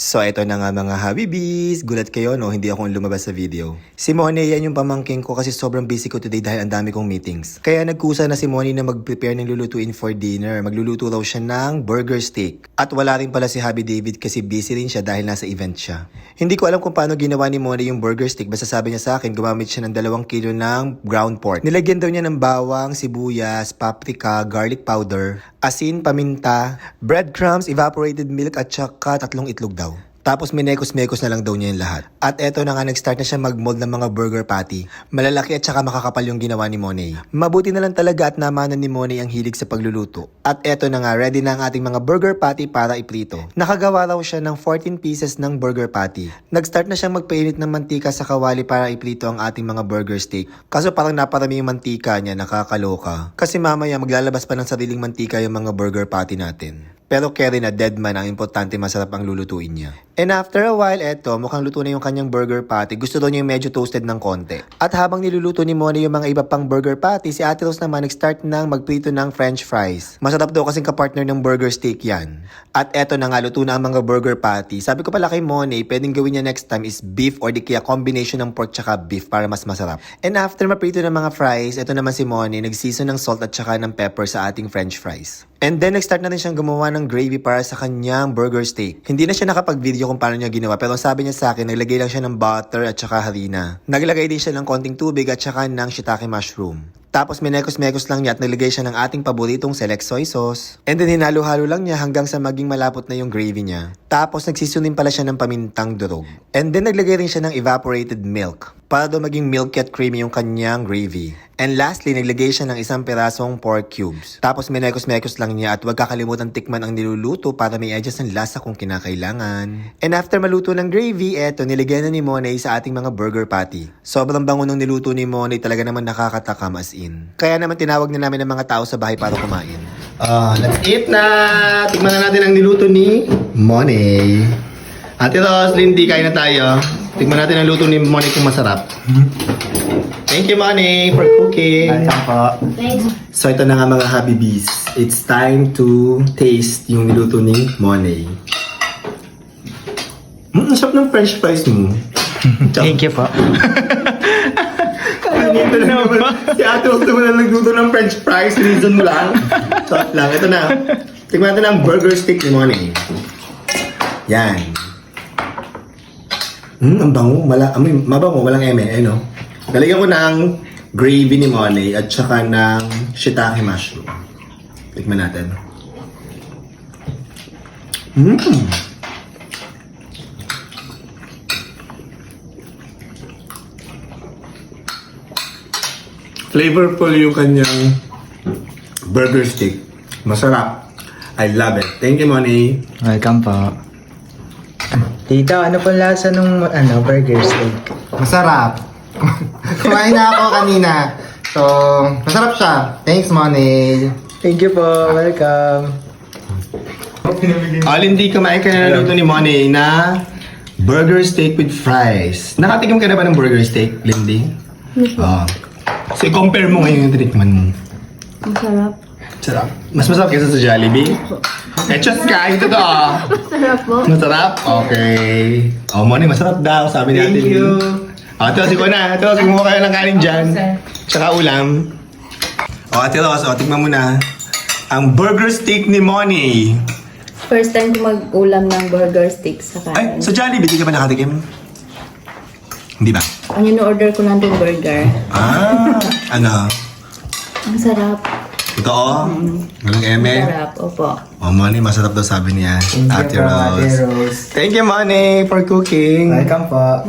So ito na nga mga Habibis, gulat kayo no, hindi ako lumabas sa video. Si Mone yan yung pamangking ko kasi sobrang busy ko today dahil ang dami kong meetings. Kaya nagkusa na si Mone na mag-prepare ng lulutuin for dinner. Magluluto raw siya ng burger steak. At wala rin pala si Habi David kasi busy rin siya dahil nasa event siya. Hindi ko alam kung paano ginawa ni Mone yung burger steak basta sabi niya sa akin gumamit siya ng dalawang kilo ng ground pork. Nilagyan daw niya ng bawang, sibuyas, paprika, garlic powder, asin, paminta, breadcrumbs, evaporated milk at saka tatlong itlog daw. Tapos minekos-mekos na lang daw niya yung lahat. At eto na nga nag-start na siya mag-mold ng mga burger patty. Malalaki at saka makakapal yung ginawa ni Monay. Mabuti na lang talaga at namanan ni Monay ang hilig sa pagluluto. At eto na nga, ready na ang ating mga burger patty para iprito. Nakagawa raw siya ng 14 pieces ng burger patty. Nag-start na siyang magpainit ng mantika sa kawali para iprito ang ating mga burger steak. Kaso parang naparami yung mantika niya, nakakaloka. Kasi mamaya maglalabas pa ng sariling mantika yung mga burger patty natin. Pero carry na dead man ang importante masarap ang lulutuin niya. And after a while, eto, mukhang luto na yung kanyang burger patty. Gusto daw niya yung medyo toasted ng konti. At habang niluluto ni Mona yung mga iba pang burger patty, si Ate Rose naman nag-start ng magprito ng french fries. Masarap daw kasing kapartner ng burger steak yan. At eto na nga, luto na ang mga burger patty. Sabi ko pala kay Mona, pwedeng gawin niya next time is beef or di kaya combination ng pork tsaka beef para mas masarap. And after maprito ng mga fries, eto naman si Mona, nag-season ng salt at tsaka ng pepper sa ating french fries. And then, nag-start na rin siyang gumawa ng gravy para sa kanyang burger steak. Hindi na siya nakapag-video kung paano niya ginawa, pero sabi niya sa akin, naglagay lang siya ng butter at saka harina. Naglagay din siya ng konting tubig at saka ng shiitake mushroom. Tapos minekos-mekos lang niya at naglagay siya ng ating paboritong select soy sauce. And then hinalo-halo lang niya hanggang sa maging malapot na yung gravy niya. Tapos nagsisunin pala siya ng pamintang durog. And then naglagay rin siya ng evaporated milk para daw maging milky at creamy yung kanyang gravy. And lastly, naglagay siya ng isang pirasong pork cubes. Tapos minekos-mekos lang niya at huwag kakalimutan tikman ang niluluto para may adjust ng lasa kung kinakailangan. And after maluto ng gravy, eto, nilagyan na ni Monay sa ating mga burger patty. Sobrang bango nung niluto ni Monay, talaga naman nakakatakam as in. Kaya naman tinawag na namin ng mga tao sa bahay para kumain. Ah, let's eat na! Tikman na natin ang niluto ni Monay. Ate Ros, Lindy, kain na tayo. Tikman natin ang luto ni Monay kung masarap. Thank you, Monay, for cooking. So ito na nga mga Habibis. It's time to taste yung niluto ni Monay. Mm, ang sarap ng french fries mo. Thank you po. Kanina lang naman. Si Ate Rose naman na nagluto ng french fries. Reason mo lang. Sarap lang. Ito na. Tingnan natin ang burger stick ni Monay. Yan. Hmm, ang bango. Mala, amoy, mabango. Walang eme. Eh, no? Nalagyan ko ng gravy ni Monay at saka ng shiitake mushroom. Tikman natin. Mmm. Flavorful yung kanyang burger stick. Masarap. I love it. Thank you, Money. Welcome po. Tito, ano po lasa nung ano, burger steak? Masarap. Kumain na ako kanina. So, masarap siya. Thanks, Money. Thank you po. Welcome. All hindi kumain ka na naluto ni Money na burger steak with fries. Nakatikim ka na ba ng burger steak, Lindy? Oo. So, compare mo ngayon yung treatment mo. Ang sarap. Sarap. Mas masarap kaysa sa Jollibee? Eh, just ka, ito to ah. Sarap po. Masarap? Okay. Oh, Money, masarap daw, sabi ni Ate Thank you. Oh, ito, si na. Ito, kumuha kayo ng kanin dyan. Tsaka ulam. Oh, Ate Ros, oh, tignan mo na. Ang burger steak ni Money. First time ko mag-ulam ng burger steak sa Ay, kanin. sa Jollibee, di ka ba nakatikim? Hindi ba? Ang in-order ko yung burger. Ah, ano? Ang sarap. Ito oh. Walang eme. Sarap, opo. Oh, Money, masarap daw sabi niya. Thank Ate you po, Ate Rose. Rose. Thank you, Money, for cooking. Welcome po.